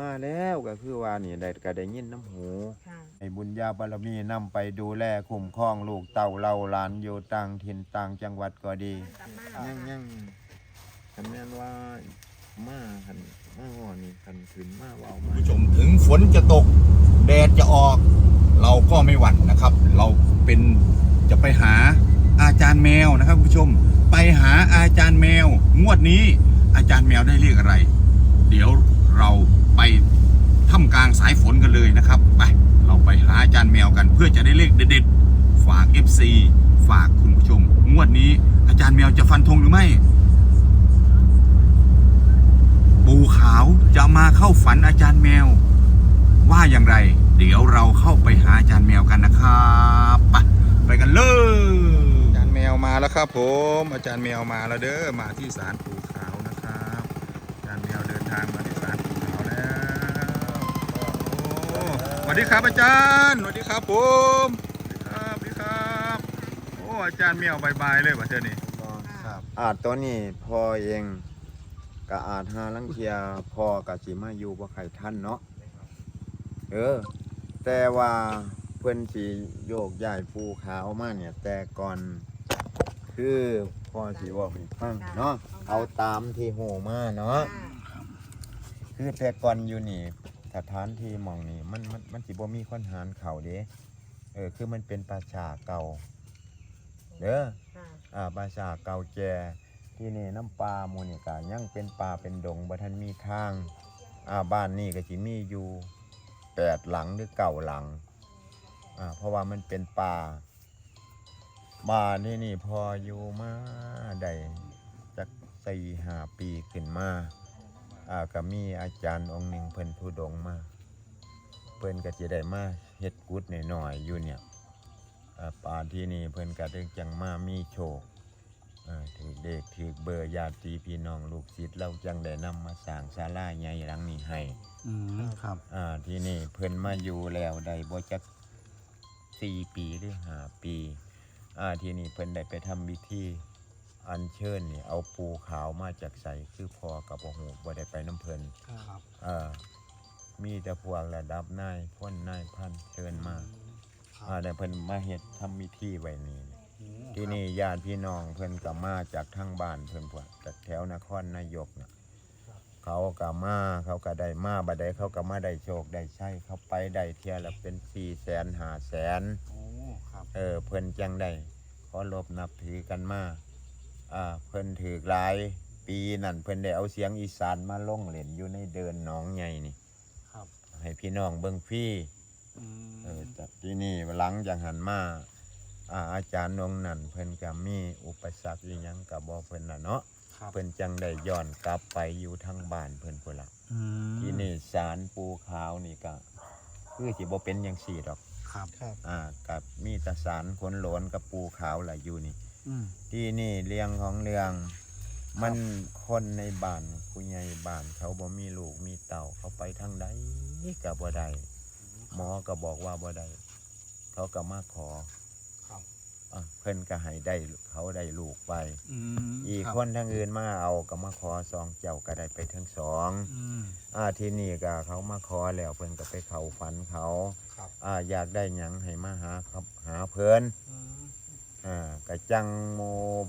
มาแล้วก็คือว่านี่ได้ก็ได้ยินน้ำหูค่ะให้บุญญาบารมีนำไปดูแลคุ้มครองลูกเต่าเราหลานอยู่ต่างถิ่นต่างจังหวัดก็ดียังยังคันแม่นว่ามาคันมาห่อนี่คันขึ้นมาเว้ามาผู้ชมถึงฝนจะตก แดดจะออก เราก็ไม่หวั่นนะครับ เราเป็นจะไปหาอาจารย์แมวนะครับคุณผู้ชม ไปหาอาจารย์แมว งวดนี้อาจารย์แมวได้เรียกอะไร เดี๋ยวเรา ไปท่ามกลางสายฝนกันเลยนะครับไปเราไปหาอาจารย์แมวกัน เพื่อจะได้เลขเด็ดๆฝาก FC ฝากคุณผู้ชม งวดนี้อาจารย์แมวจะฟันธงหรือไม่ ปูขาวจะมาเข้าฝันอาจารย์แมว ว่าอย่างไร เดี๋ยวเราเข้าไปหาอาจารย์แมวกันนะครับไปไปกันเลยอาจารย์แมวมาแล้วครับ ผม อาจารย์แมวมาแล้วเด้อมาที่ศาลปูขาวนะครับ อาจารย์แมวเดินทางมาที่ วัสดีครับอาจารย์สวัสดีครับผมสวัสดีครับสวัสดีครับโอ้อาจารย์แมวบายบายเลยว่ะเธอนี่ครับอาจตัวนี้พอเองก็อาจหาลังเทียพอกับสิมาอยู่บ่ใครท่านเนาะเออ แต่ว่าเพิ่นสิโยกย้ายภูขาวมาเนี่ย แต่ก่อนคือพ่อสิบอกให้ฟังเนาะเอาตามที่โหมาเนาะคือแต่ก่อนอยู่นี่ สถานที่หมองนี่มันมันมันสิบ่มีคนหารเขาเด้เออคือมันเป็นป่าช้าเก่าเด้อค่ะอ่าป่าช้าเก่าแก่ที่นี่น้ำปลาหมูนี่ก็ยังเป็นป่าเป็นดงบ่ทันมีทางอ่าบ้านนี่ก็สิมีอยู่แปดหลังหรือเก่าหลังอ่าเพราะว่ามันเป็นป่าบ้านนี่นี่พออยู่มาได้จักสี่ห้าปีขึ้นมา อ่าก็มีอาจารย์องค์หนึ่งเพิ่นทุดงค์มาเพิ่นก็จะได้มาเฮ็ดกุดหน่อยๆอยู่เนี่ยอ่าป่าที่นี่เพิ่นก็ได้จังมามีโชคอ่าถือเด็กถือเบอร์ญาติพี่น้องลูกศิษย์เราจังได้นำมาสร้างศาลาใหญ่หลังนี้ให้อืมครับอ่าที่นี่เพิ่นมาอยู่แล้วได้บ่จัก4ปีหรือ5ปีอ่าที่นี่เพิ่นได้ไปทำพิธี อัญเชิญนี่เอาปูขาวมาจากใสคือพอกับบ่ฮู้บ่ได้ไปน้ำเพิ่นครับเอ่อมีแต่พวกระดับนายพ่นนายพันเชิญมาอ่าแต่เพิ่นมาเฮ็ดทำพิธีไว้นี่ที่นี่ญาติพี่น้องเพิ่นก็มาจากทางบ้านเพิ่นพวกจากแถวนครนายกน่ะเขาก็มาเขาก็ได้มาบัดใดเขาก็มาได้โชคได้ใช้เขาไปได้เที่ยละเป็น4 0 0 0 0 0 5แสนโอ้ครับเออเพิ่นจังได้ขอรบนับถือกันมา อ่าเพิ่นถือหลายปีนั่นเพิ่นได้เอาเสียงอีสานมาลงเล่นอยู่ในเดินหนองใหญ่นี่ ครับให้พี่น้องเบิ่งฟรีอืมเออจากที่นี่หลังจากหันมาอ่าอาจารย์นงนั่นเพิ่นก็มีอุปสรรคอีหยังก็บ่เพิ่นน่ะเนาะครับเพิ่นจังได้ย้อนกลับไปอยู่ทางบ้านเพิ่นพุ่นล่ะ อืมที่นี่ศาลปูขาวนี่ก็คือสิบ่เป็นจังซี่ดอก ครับครับ อ่ากับมีแตศาลคนโหลนกับปูขาวล่ะอยู่นี่อืม ที่นี่เรื่องของเรื่อง มันคนในบ้านผู้ใหญ่บ้าน เขาบ่มีลูกมีเต่าเขาไปทางใดก็บ่ได้หมอก็บอกว่าบ่ได้เขาก็มาขอครับอะเพิ่นก็ให้ได้เขาได้ลูกไปอืมอีกรับคนทางอื่นมาเอาก็มาขอสองเจ้าก็ได้ไปทั้งสองอืมอ่าที่นี่ก็เขามาขอแล้วเพิ่นก็ไปเขาฝันเขาครับอ่าอยากได้หยังให้มาหาครับหาเพิ่น อืมอ่ากะจังโม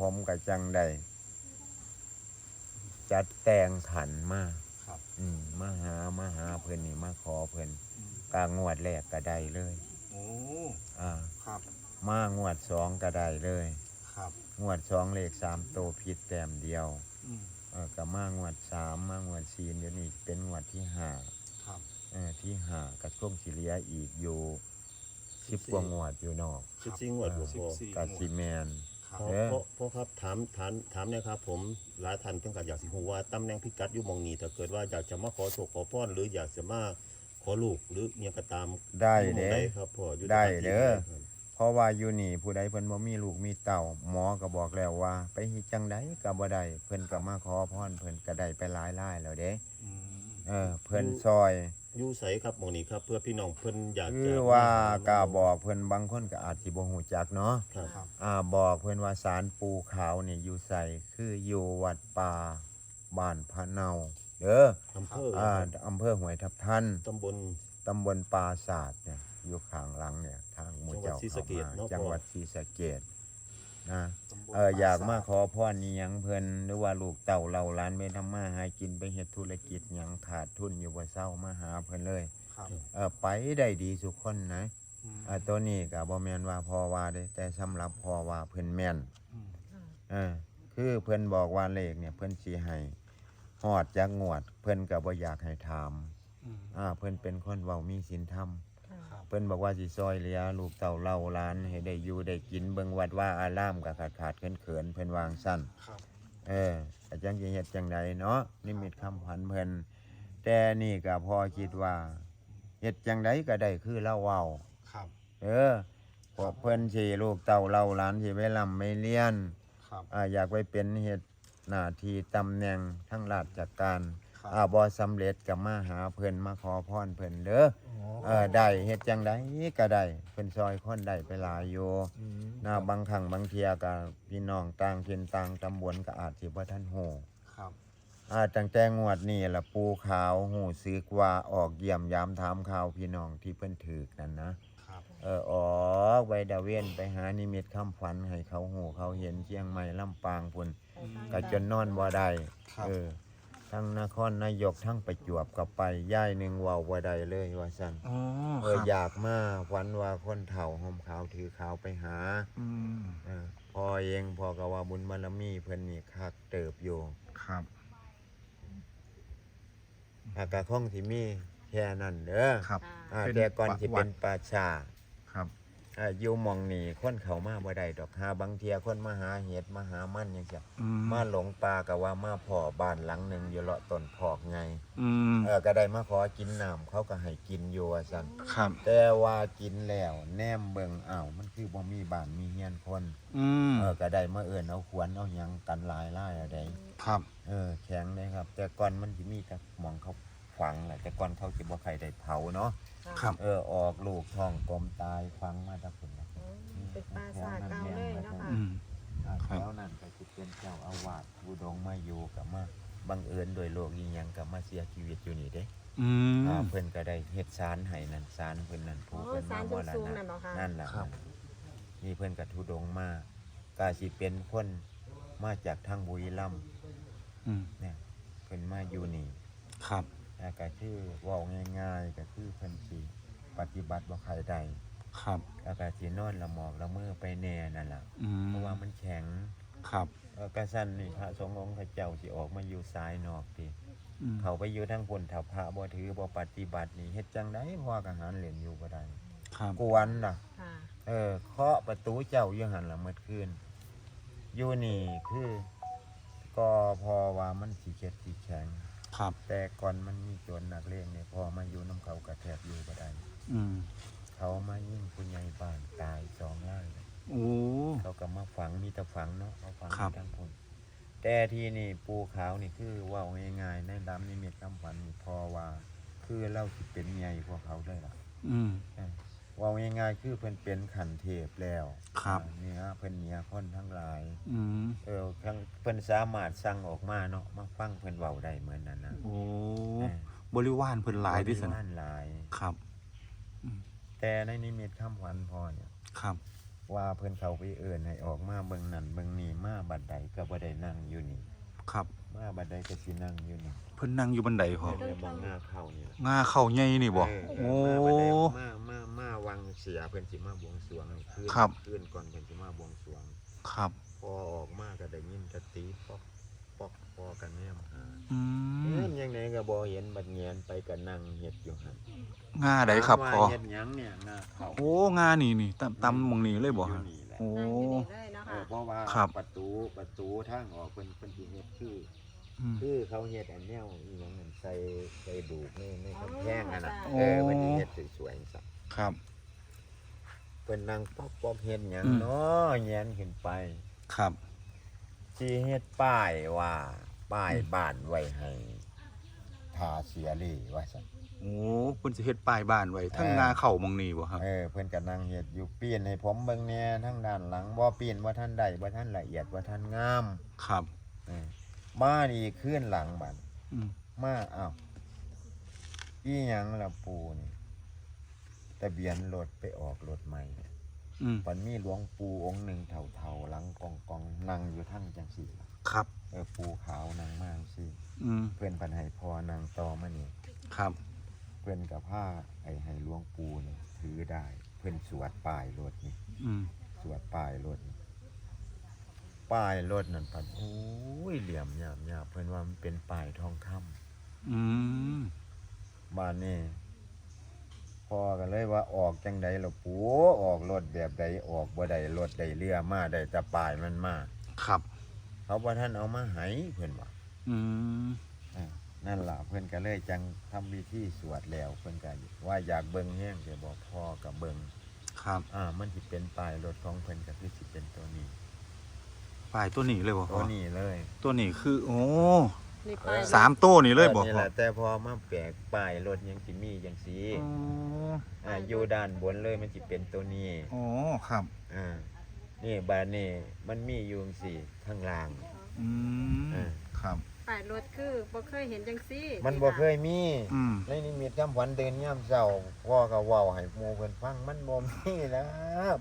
ผมกะจังได้จัดแต่งขันมาครับ อืมมาหามาหาเพิ่นนี่มาขอเพิ่นอืมกางวดแรกก็ได้เลย โอ้อ่า ครับมางวดสองก็ได้เลย ครับงวดสองเลขสามโตวผิดแต้มเดียว อืมเออก็มางวดสามมางวดสี่เดี๋ยวนี้เป็นงวดที่ห้าครับเออที่ห้ากับช่วงสิเหลียอีกอยู่ สิบกว่างวดอยู่นอกสิบสี่งวดบ่สิบพอสี่กับซีแมน ครับพอเออพอพอครับถามถามถามเนะครับ ผมหลายท่านต้องการอยากสิฮู้ว่าตำแหน่งพิกัดอยู่หมองนี้ถ้าเกิดว่าอยากจะมาขอโชคขอพรหรืออยากจะมาขอลูกหรือเนี่ยงก็ตามได้อยู่หม้องเด้ใครับพ่ออยู่ได้สถานที่เด้อใครับเพราะว่าอยู่นี่ผู้ใดเพิ่นบ่มีลูกมีเต่าหมอก็บอกแล้วว่า ไปเฮ็ดจังไดก็บ่ได้เพิ่นก็มาขอพรเพิ่นก็ได้ไปหลายรายแล้วเด้ อืม เออเพิ่นซอย อยู่ไสครับหมองนี้ครับ เพื่อพี่น้องเพิ่นอยากคืจะอว่าก็บอกเพิ่นบางคนก็อาจสิบ่ฮู้จักเนาะครับครับ อ่าบอกเพิ่นว่าศาลปูขาวนี่อยู่ไสคืออยู่วัดป่าบ้านพะเนาเด้ออำเภออ่าอำเภอห้วยทับทันตำบล ตำบลปราศาสตร์เนี่ยอยู่ข้างหลังเนี่ยทางหมู่เจ้าจังหวัดศรีสะเกษข้ามาเนาะจังหวัดศรีสะเกษนะตำ บลเอออยากมาปรสทขอพรนี่หยังเพิ่นหรือว่าลูกเต่าเราหล้านไปทำมาหากินไปเฮ็ดธุรกิจหยังขาดทุนอยู่บ่เศร้ามาหาเพิ่นเลยครับเออไปได้ดีทุกคนนะอืมเออตัวนี้ก็บ่แม่นว่าพอว่าเด้แต่สำหรับพอว่าเพิ่นแม่น อืมเออคือเพิ่นบอกว่าเลขเนี่ยเพิ่นสิให้ฮอดจักงวด เพิ่นก็บ่อยากให้ถามอืมอ่าเพิ่นเป็นคนเว้ามีศีลธรรมครับ เพิ่นบอกว่าสิซอยเหลือลูกเต่าเล่าหล้าน ให้ได้อยู่ได้กินเบิ่งวัดว่าอารามก็ขาดขาดเขินเขินๆเพิ่นวางสั้นครับเอออาจารย์จะเฮ็ดจังไดเนาะนิมิตคำพันเพิ่นแต่นี่ก็พอคิดว่าเฮ็ดจังไดก็ได้คือเล่าเว้าครับ เออพวกเพิ่นสิลูกเต่าเล่าหลานสิไปลำไปเรียนครับอ่าอยากไปเป็นเฮ็ดหน้าที่ตำแหน่งทั้งราชการครับอ่าบ่สำเร็จก็มาหาเพิ่นมาขอพรเพิ่นเด้อ เออได้เฮ็ดจังไดก็ได้เพิ่นซอยคนได้ไปหลายอยู่อืมนะบางครั้งบางเทียก็พี่น้องต่างถิ่นต่างตำบลก็อาจสิบ่ทันฮู้ครับอ่าตั้งแต่งวดนี้ล่ะปูขาวหูซึกว่าออกเยี่ยมยามถามข่าวพี่น้องที่เพิ่นถูกนั่นนะครับเออออกไว้ดาเวนไปหานิมิตคำฝันให้เขาหูเขาเห็นเชียงใหม่ลำปางพุ่นก็จนนอนบ่ได้ครับเออ ทั้งนครนายกทั้งประจวบก็ไปย่ายหนึงเว้าบ่ได้เลยว่าซั่นอ๋อเอคอรับอยากมาฝันว่าคนเฒ่าห่มขาวถือขาวไปหาอืมเออพอเองพอก็ว่าบุญบารมีเพิ่นนี่คักเติบอยู่ครับ อากาคงสิมีแค่นั้นเด้อครับ อ่าเป็นแต่ก่อนสิวัเป็ดนป่าชาครับ อ่าอยู่หมองนี่คนเขามาบ่ได้ดอกหาบางเทียคนมาหาเห็ดมาหามันจังซี่อืมมาหลงป่าก็ว่ามาพ่อบ้านหลังหนึงอยู่เลาะต้นพอกไงอืมเออก็ได้มาขอกินน้ำเขาก็ให้กินอยู่ว่าซั่นครับ แต่ว่ากินแล้วแนมเบิ่งอ้าวมันคือบ่มีบ้านมีเฮียนคน อืมเออก็ได้มาเอิ้นเอาขวานเอาหยังกันหลายหลายอะไร ครับ เออแข็งเลยครับ แต่ก่อนมันจะมีแต่หมองเขาฝังแหละแต่ก่อนเขาจะบ่ใครได้เผาเนาะ ครับ เออออกลูกท้องกลมตายฟังมาจากคุณนะเป็นปลาสาเก่าเลยเนาะค่ะ อืม ครับ แล้วนั่นก็จะเป็นเจ้าอาวาสผู้ดงมาอยู่กับมาบังเอิญโดยโลกยิ่งยังกับมาเสียชีวิตอยู่นี่เด้อืมอ่าเพิ่นก็ได้เฮ็ดศาลให้นั่นศาลเพิ่นนั่นผู้อ๋อเพิ่นมาศาลมรสูงๆณะนั่นเหรอคะ นั่นแหละครับ นี่เพิ่นก็ทุดงมาก็สิเป็นคนมาจากทางบุรีรัมย์อืมเนี่ยเพิ่นมาอยู่นี่ ครับ แล้วก็คือเว้าง่ายๆก็คือเพิ่นสิปฏิบัติบ่ใครใดครับแล้วก็สินอนละหมอกละเมอไปแน่นั่นล่ะอืมเพราะว่ามันแข็งครับ เออกระสั้นนี่พระสงฆ์องค์พระเจ้าสิออกมาอยู่ซ้ายนอกติอืมเขาไปอยู่ทั้งคนถ้าพระบ่ถือบ่ปฏิบัตินี่เฮ็ดจังไดพ่อกหารเล่นอยู่บ่ได้ครับ กวนล่ะ ค่ะเออเคาะประตูเจ้าอยู่หั่นล่ะเมื่อคืนอยู่นี่คือก็พอว่ามันสิเข็ดสิแข็ง ครับ แต่ก่อนมันมีโจรนักเลงเนี่ยพอมาอยู่น้ำเขากระแทบอยู่บ่ได้อืมเขามายิงผู้ใหญ่บ้านตายสองรายเลยโอ้ เขาก็มาฝังมีแต่ฝังเนาะเขาฝังครับ ทั้งคนแต่ที่นี่ปูขาวนี่คือเว่าง่ายๆในดำนี่มีคำฝันนี่พอว่า คือเราสิเป็นใหญ่กว่าเขาเลยล่ะอืม เออ เว่าง่ายๆคือเพิ่นเป็นขันเทพแล้วครับอ่านี่ฮะเพิ่นเหนียคนทั้งหลาย อืมเออทั้งเพิ่นสามารถสั่งออกมาเนาะมาฟังเพิ่นเว้าได้เหมือนนั้นนะโอ้เออบริวารเพิ่นหลายดิสันบริวารหลาย ครับ แต่ในนิมิตคำฝันพอเนี่ยครับ ว่าเพิ่นเขาไปเอื่นให้ออกมาเบิ่งนั่นเบิ่งนี่มาบัดใดก็บ่ได้นั่งอยู่นี่ ครับมาบัดใดก็สินั่งอยู่นี่เพิ่นนั่งอยู่บันไดพอเดี๋ยวมองหน้าเข้านี่ล่ะงาเข้าใหญ่นี่บ่เอโอ้อมาบัดใดมามามาวังเสียเพิ่นสิมาบวงสรวงคืนครับ คืนก่อนเพิ่นสิมาบวงสรวง ครับพอออกมาก็ได้ยินแตะตีปอกปอกพอกันแนมหาอืเอิ้มนยังไงก็บ่เห็นบัดเงียนไปก็นั่งเฮ็ดอยู่หั่นงาใดครับถามพอว่าเฮ็ดหยังเนี่ยหน้าเข้าโอ้งานี่นี่ตำตำหมองนี้เลยบ่อฮะยู่นี่แหละโอ้ นั่งอยู่นี่เลยเนาะเอค่ะอเพราะว่าครับ ประตูประตูทางออกเพิ่นเพิ่นสิเฮ็ดคือ อืม คือเขาเฮ็ดอันแนวอีหยังนั่นใส่ใส่ดูกในในกำแพงนั่นน่ะโอ้เออมันสิเฮ็ดสวยๆซัครับ เพิ่นนั่งป๊อกป๊อกเฮ็ดหยังอืม เนาะแยนขึ้นไปครับ สิเฮ็ดป้ายว่าป้ายบ้านไว้ให้ทาเสียเลยว่าซั่น โอ้เพิ่นสิเฮ็ดป้ายบ้านไว้ทั้งเอองาเข้าหมองนี้บ่ครับ เออเพิ่นก็นั่งเฮ็ดอยู่ปีนให้ผมเบิ่งแหน่ทั้งด้านหลังบ่ปีนบ่ทันได้บ่ทันละเอียดบ่ทันงามครับเออมานี่ขึ้นหลังบัดอืมมาอ้าวอีหยังล่ะปูนี่ทะเบียนรถไปออกรถใหม่อืมมันมีหลวงปู่องค์หนึ่งเท่าๆหลังกองกองๆนั่งอยู่ทั้งจังสี่ล่ะครับ เออปูขาวนางมากสิอืมเพื่อนปันให้พอนางต่อมานี่ครับเพื่อนกับผ้าไอ้ให้หลวงปู่นี่ถือได้ เพื่อนสวดป้ายรถนี่อืมสวดป้ายรถนี่ป้ายรถนั่นปัดโอ้ยเหลี่ยมหยาบหยาบเพื่อนว่ามันเป็นป้ายทองคำอืมบ้านนี่พอกันเลยว่าออกจังใดล่ะปูออกรถแบบใดออกบ่ได้รถได้เรือมาได้แต่ป้ายมันมาครับ เขาว่าท่านเอามาให้เพื่อนว่า อืมอ่า นั่นล่ะเพื่อนก็เลยจังทำวิธีสวดแล้วเพื่อนก็ว่าอยากเบิ่งแห้งจะบอกพ่อกับเบิ่งครับอ่ามันสิเป็นป้ายรถของเพิ่นก็คือสิเป็นตัวนี้ป้ายตัวนี้เลยบ่ตัพ่วอนี้เลยตัวนี้คือ โอ้นี่ไปสามตัวนี่เลยบ่นี่พ่อแหละแต่พอมาแปลกป้ายรถยังสิมีจังซี่อ๋ออ่าอยู่ด้านบนเลยมันสิเป็นตัวนี้อ๋อครับ อ่านี่บานนี่มันมีอยู่จังซี่ข้างล่าง อืมอ่า ครับ ป้ายรถคือบ่เคยเห็นจังซี่มันบ่เคยมีอืม ในนิมิตคำขวัญเดินย่ำเช้าพ่อก็เว้าให้หมู่เพิ่นฟังมันบ่มีแล้ว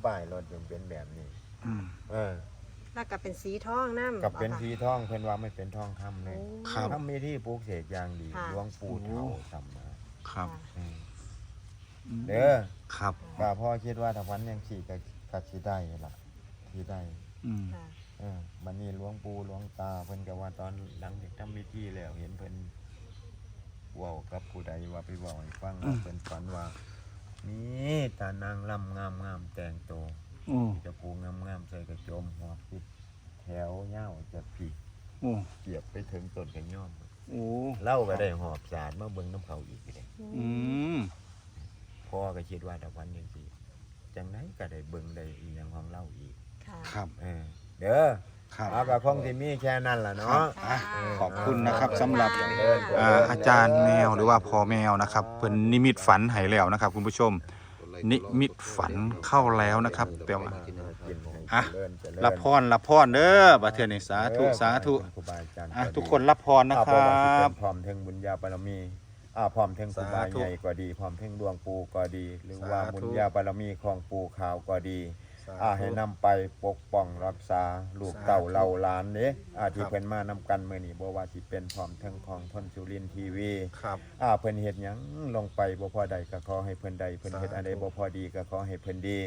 ป้ายรถยังเป็นแบบนี้ อืม เออแล้วก็เป็นสีทองนำกับเป็นสีทองเพิ่นว่าไม่เป็นทองคำเลยครับ ทำมีที่ปลูกเสกอย่างดีค่ะ หลวงปู่เฒ่าทำมาครับอืมอืมเด้อครับ ก็พ่อคิดว่าถ้าวันยังสี่ก็ก็สิได้ล่ะสิได้ อืม ค่ะ เออมันนี่หลวงปู่หลวงตาเพิ่นก็ว่าตอนหลังจากทำพิธีแล้วเห็นเพิ่นเว้ากับผู้ใดว่าไปเว้าให้ฟังว่าเพิ่นฝันว่ามีตานางลำงามงามๆแต่งตัว โอ้จะปูงามงามๆใส่กระโจมหัวปิดแถวเงาวจากผีโอ้เกียบไปถึงต้นกระย่อมโอ้เล่าก็ได้หอบสารมาเบิ่งน้ำเขาอีกเลยอืมพ่อก็คิดว่าแต่วันยังสิจังไหนก็ได้เบิ่งได้อีหยังของเล่าอีกค่ะ ครับ เออ เด้อครับเอาก็คงสิมีแค่นั้นล่ะครัเนาะบอะค่ะขอบคุณนะครับสำหรับเจริญเจริญอ่าอาจารย์แมวหรือว่าพ่อแมวนะครับเพิ่นนิมิตฝันให้แล้วนะครับ คุณผู้ชม นิมิตฝันเข้าแล้วนะครับแต่ว่า อะเจริญเจญรับพรรับพรเด้อบัดเทื่อนี้สาธุสาธุครูบาอาจารย์อะก็ดีทุกคนรับพรนะคอ่ารับ พร้อมเทิงบุญญาบารมีอ่าพร้อมเทิงครูบาสาธุใหญ่ก็ดี พร้อมเทิงดวงปู่ก็ดี หรือว่าสาธุบุญญาบารมีของปู่ขาวก็ดี อ่าให้นำไปปกป้องรักษาลูกเต่าเหล่าหลานเด้อ่าที่เพิ่นมานำกันมื้อนี้บ่ว่าสิเป็นพร้อมเทิงของทนสุรินทร์ทีวี ครับ อ่าเพิ่นเฮ็ดหยังลงไปบ่พอใดก็ขอให้เพิ่นใดเพิ่นเฮ็ดอันใดบ่พอดีก็ขอให้เพิ่นดี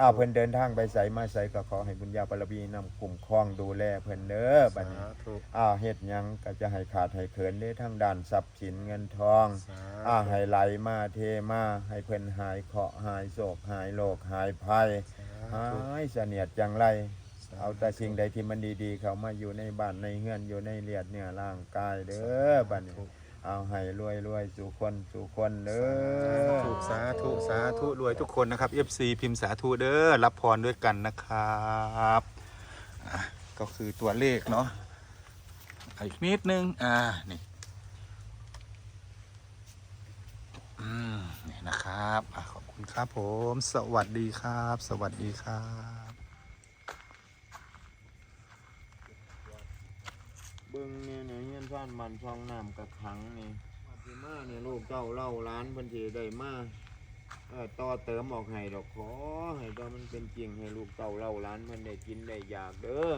อ่าเพิ่นเดินทางไปไสมาไสก็ขอให้บุญญาบารมีนำคุ้มครองดูแลเพิ่นเด้อบัดนี้อ่าเฮ็ดหยังก็จะให้ขาดให้เขินเด้ทั้งด้านทรัพย์สินเงินทองอ่าให้ไหลมาเทมาให้เพิ่นหายเคราะห์หายโศกหายโรคหายภัย หายเสนียดจังไร เอาแต่สิ่งใดที่มันดีๆ เข้ามาอยู่ในบ้านในเฮือนอยู่ในเลียดเนื้อร่างกายเด้อบัดนี้เอาให้รวยรวยๆสู่คนสู่คนเด้อธุสาธุสาธุรวยทุกคนนะครับ FC พิมพ์สาธุเด้อรับพรด้วยกันนะครับอะก็คือตัวเลขเนาะอะอีกนิดนึงอ่านี่อืมนี่นะครับอะขอบ คุณครับผมสวัสดีครับ สวัสดีครับเบิ่งเนี่ยเนี่ยเฮียนซ่านมันช่องน้ำกระขังนี่มาสิมาเนี่ยลูกเจ้าเล่าร้านเพิ่นสิได้มาเออต่อเติมออกให้ดอกขอให้ตัวมันเป็นจริงให้ลูกเต้าเล่าร้านเพิ่นได้กินได้อยากเด้อ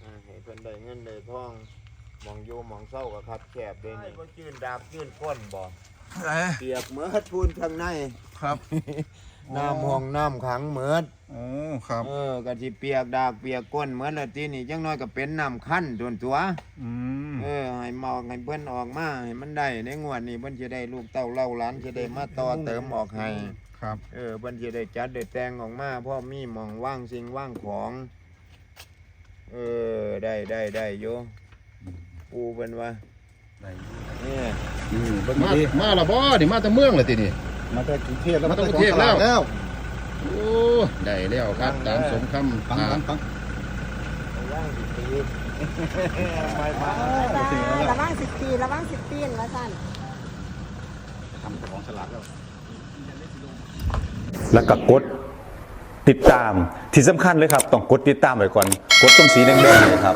อ่าให้เพิ่นได้เงินได้ทองหมองอยู่หมองเศร้าก็ครับแคบเด้นี่บ่จื้นดาบจื้นก้นบ่เปียกเหมือดพูนข้างใน ครับ น้ำห้องน้ำขังเหมือดโอ้ครับ เออก็สิเปียกดากเปียกก้นเหมือนละทีนี่จังน้อยก็เป็นน้ำคั้นตัวตัว อืมเออให้หมอกให้เพิ่นออกมาให้มันได้ในงวดนี้เพิ่นจะได้ลูกเต้าเล่าหลานจะได้มาต่อเติมออกให้ ครับ เออเพิ่นจะได้จัดได้แต่งออกมาเพราะมีหมองว่างสิ่งว่างของ เออได้ได้ได้โยปูเพิ่นว่าเนี่ยมามาและบ่นี่มาแต่เมืองเลยทีนี่ มาจากกรุงเทพแล้วมาแต่กรุงเทพแล้วโอ้ได้แล้วครับตามสมคำปังอ่าปังปังว่างสิตีไปมาระวังสิบปีระวังสิบปีนว่าสั่นทำของฉลาดแล้ว แล้วก็กดติดตามที่สำคัญเลยครับ ต้องกดติดตามไว้ก่อน กดตรงสีแดงๆเลยครับ